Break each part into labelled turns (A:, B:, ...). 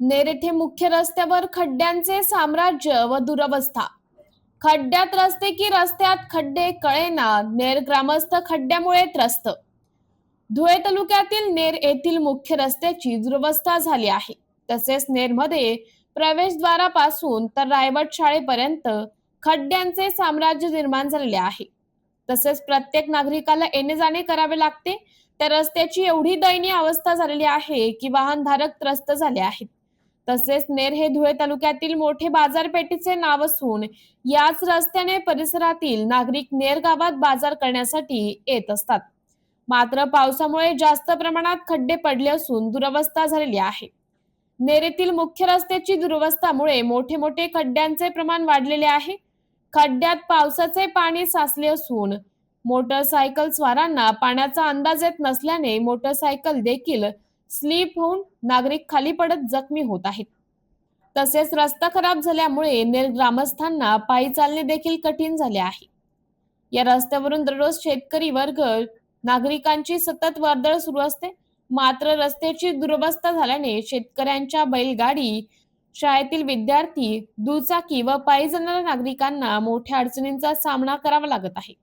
A: नेर येथे मुख्य रस्त्यावर खड्ड्यांचे साम्राज्य व दुरवस्था. खड्ड्यात रस्ते की रस्त्यात खड्डे कळेना नेर ग्रामस्थ खड्ड्यामुळे त्रस्त. धुळे तालुक्यातील नेर येथील मुख्य रस्त्याची दुरवस्था झाली आहे. तसेच नेरमध्ये प्रवेशद्वारापासून तर रायवड शाळेपर्यंत खड्ड्यांचे साम्राज्य निर्माण झालेले आहे. तसेच प्रत्येक नागरिकाला येणे जाणे करावे लागते. त्या रस्त्याची एवढी दयनीय अवस्था झालेली आहे की वाहनधारक त्रस्त झाले आहेत. तसेच नेर हे धुळे तालुक्यातील मोठे बाजारपेठेचे नाव असून याच रस्त्याने परिसरातील नागरिक नेर गावात बाजार करण्यासाठी येत असतात. मात्र पावसामुळे जास्त प्रमाणात खड्डे पडले असून दुरवस्था झालेली आहे. नेरेतील मुख्य रस्त्याची दुरवस्थामुळे मोठे मोठे खड्ड्यांचे प्रमाण वाढलेले आहे. खड्ड्यात पावसाचे पाणी साचले असून मोटरसायकल स्वारांना पाण्याचा अंदाज येत नसल्याने मोटरसायकल देखील स्लीप होऊन नागरिक खाली पडत जखमी होत आहेत. तसेच रस्ता खराब झाल्यामुळे नेर ग्रामस्थांना पायी चालणे देखील कठीण झाले आहे. या रस्त्यावरून दररोज शेतकरी वर्ग नागरिकांची सतत वर्दळ सुरू असते. मात्र रस्त्याची दुरवस्था झाल्याने शेतकऱ्यांच्या बैलगाडी शाळेतील विद्यार्थी दुचाकी व पायी जाणाऱ्या नागरिकांना मोठ्या अडचणींचा सामना करावा लागत आहे.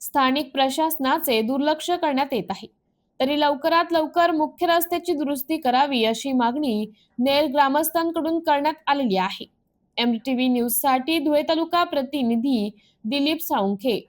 A: स्थानिक प्रशासनाचे दुर्लक्ष करण्यात येत आहे. तरी लवकरात लवकर मुख्य रस्त्याची दुरुस्ती करावी अशी मागणी नेर ग्रामस्थांकडून करण्यात आलेली आहे. एमटीव्ही न्यूजसाठी धुळे तालुका प्रतिनिधी दिलीप साळुंखे